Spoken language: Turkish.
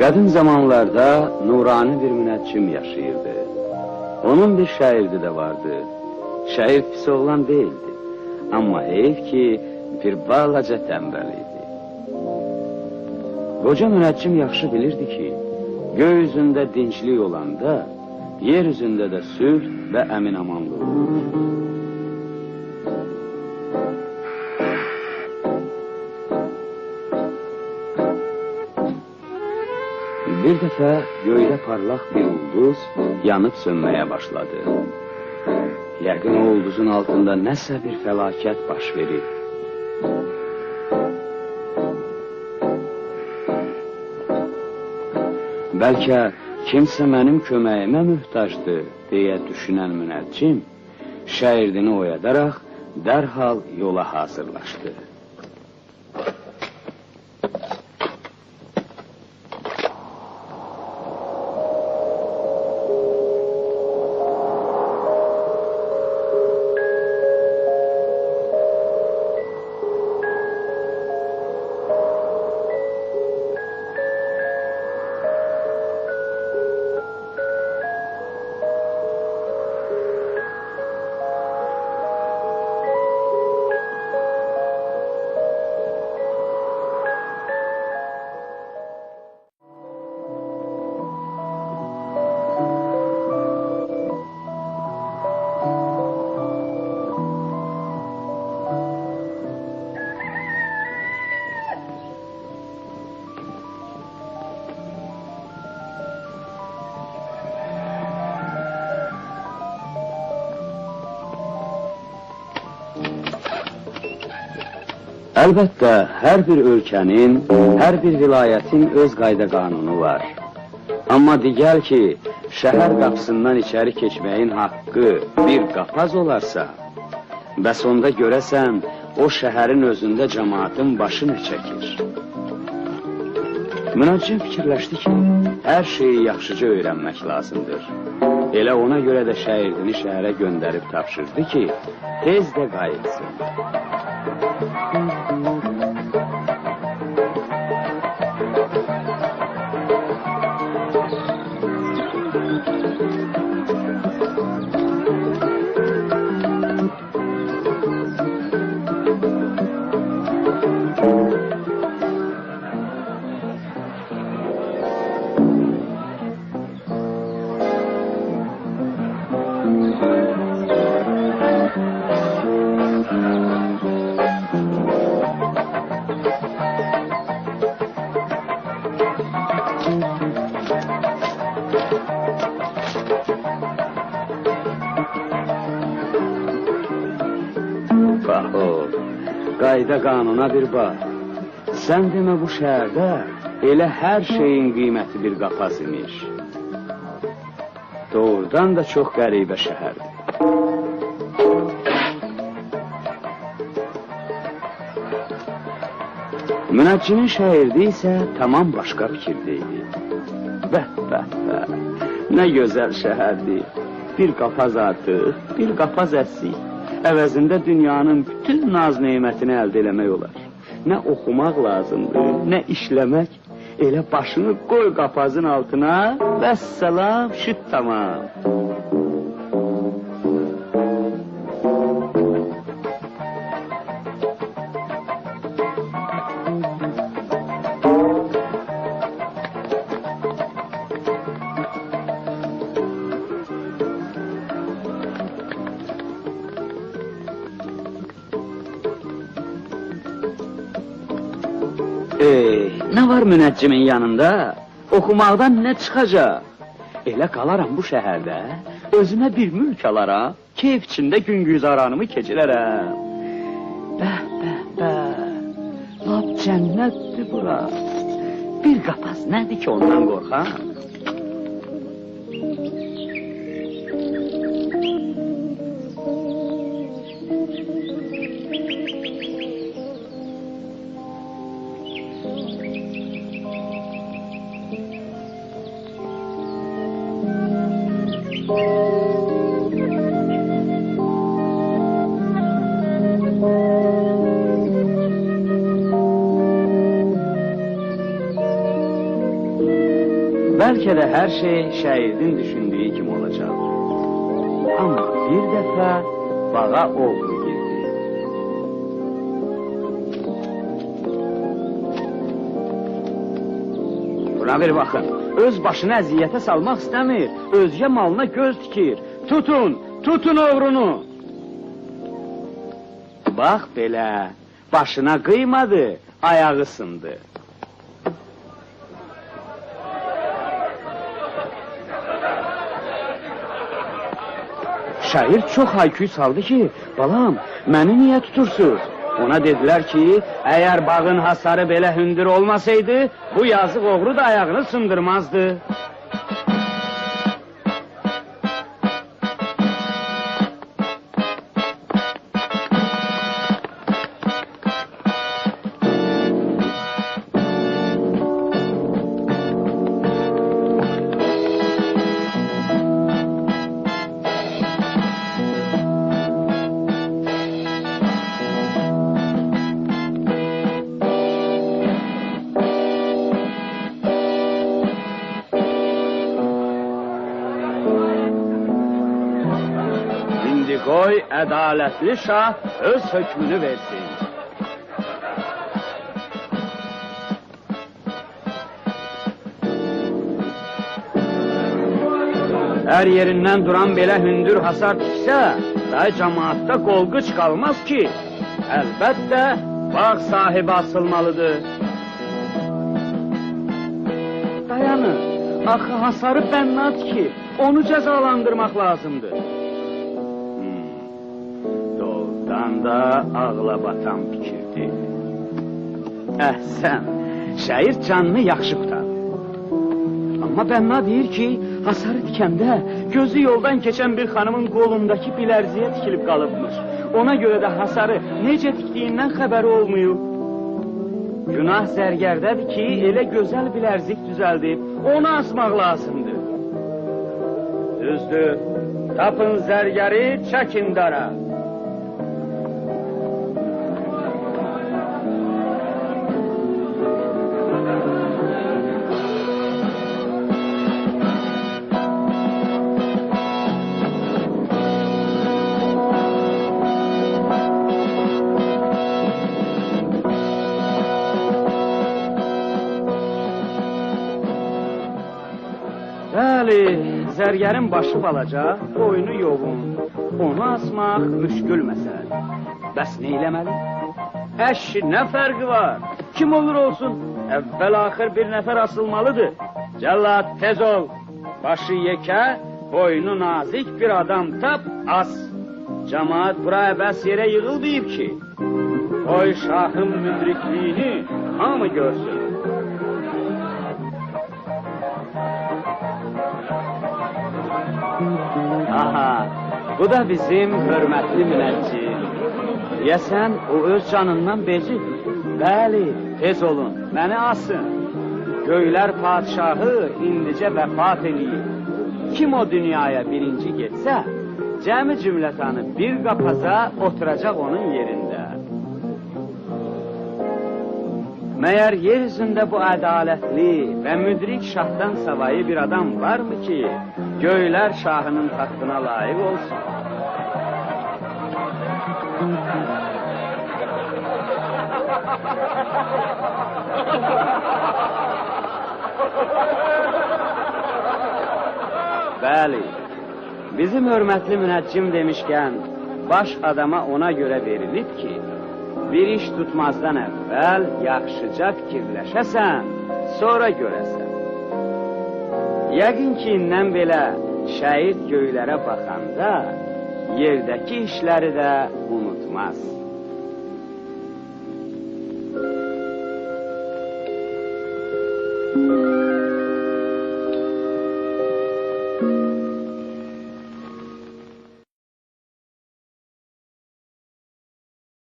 Qədim zamanlarda nurani bir münəccim yaşayırdı. Onun bir şairdi de vardı. Şair pis oğlan değildi. Ama heyif ki bir balaca tembel. Qoca münəccim yaxşı bilirdi ki, göy üzündə dinclik olanda, yer üzündə də sülh və əmin-amanlıq olur. Bir dəfə göydə parlaq bir ulduz yanıb sönməyə başladı. Yəqin o ulduzun altında nəsə bir fəlakət baş verir. Bəlkə kimsə mənim köməyimə möhtacdır deyə düşünən münəccim şairdini oyadaraq dərhal yola hazırlaşdı. Əlbəttə, hər bir ölkənin, hər bir vilayətin öz qayda qanunu var. Amma digər ki, şəhər qapısından içəri keçməyin haqqı bir qapaz olarsa, bəs onda görəsən, o şəhərin özündə cəmaatın başı nə çəkir? Münəccim fikirləşdi ki, hər şeyi yaxşıca öyrənmək lazımdır. Elə ona görə də şahirdini şəhərə göndərib tapşırdı ki, tez də qayıtsın. Qayda qanuna bir bax. Sən demə bu şəhərdə elə hər şeyin qiyməti bir qapaz imiş. Doğrudan da çox qəribə şəhərdir. Münəccinin şəhərdi isə tamam başqa fikirdə idi. Bəh, bəh, bəh. Nə gözəl şəhərdir. Bir qapaz artıq, bir qapaz əsik. Əvəzində dünyanın bütün naz nemətini əldə eləmək olar. Nə oxumaq lazımdır, nə işləmək. Elə başını qoy qapazın altına, vəssalam, şüt tamam. Ey, nə var münəccimin yanında? Oxumaqdan nə çıxacaq? Elə qalaram bu şəhərdə, özümə bir mülk alaram, keyf içində gün güzaranımı keçirərəm. Bəh, bəh, bəh, lap cənnətdir bura. Bir qapaz nədir ki ondan qorxam? Belki de her şey şairin düşündüğü gibi olacak. Ama bir defa bana oldu. Buna bir bakın. Öz başına əziyyətə salmaq istəmir. Özgə malına göz dikir. Tutun, tutun oğrunu. Bax belə. Başına qıymadı, ayağı sındı. Şair çox hayküy saldı ki, balam, məni niyə tutursuz? Ona dedilər ki, əgər bağın hasarı belə hündür olmasaydı, bu yazıq oğru da ayağını sındırmazdı. İndi qoy ədalətli şah öz hökmünü versin. Hər yerindən duran belə hündür hasar tiksə, day cəmaatda qolqıç qalmaz ki. Əlbəttə, bağ sahibi asılmalıdır. Dayanın, axı hasarı bənnat ki, onu cəzalandırmaq lazımdır. Doğrudan da ağla batan fikirdir. Əhsən, şair canını yaxşı qutar. Amma Bənna deyir ki, hasarı tikəndə gözü yoldan keçən bir xanımın qolundakı bilərziyə tikilib qalıbmış. Ona görə də hasarı necə tikdiyindən xəbəri olmayıb. Günah zərgərdədir ki, elə gözəl bilərzik düzəldib, onu asmaq lazımdır. Düzdür, tapın zərgəri, çəkin dara. Zərgərin başı balaca, boynu yoğun. Onu asmaq müşkül məsələdir. Bəs nə eləməli? Əşi, nə fərqi var? Kim olur olsun, əvvəl-axır bir nəfər asılmalıdır. Cəllad, tez ol. Başı yekə, boynu nazik bir adam tap, as. Camaat buraya bəs yerə yığıldıyıb ki. Oy şahın müdrikliyini hamı görsün. Bu da bizim hörmətli münəccim. Deyəsən, o öz canından becib. Bəli, tez olun, məni asın. Göylər padşahı indicə vəfat eləyir. Kim o dünyaya birinci getsə, cəmi cümlətanı bir qapaza oturacaq onun yerində. Məyər yer üzündə bu ədalətli və müdrik şahdan savayı bir adam varmı ki, göylər şahının taxtına layiq olsun? Bəli, bizim hörmətli münəccim demişkən, baş adama ona görə verilib ki, bir iş tutmazdan əvvəl yaxşıca fikirləşəsən, sonra görəsən. Yəqin ki, indən belə şəhid göylərə baxanda, yerdəki işləri də unutmaz.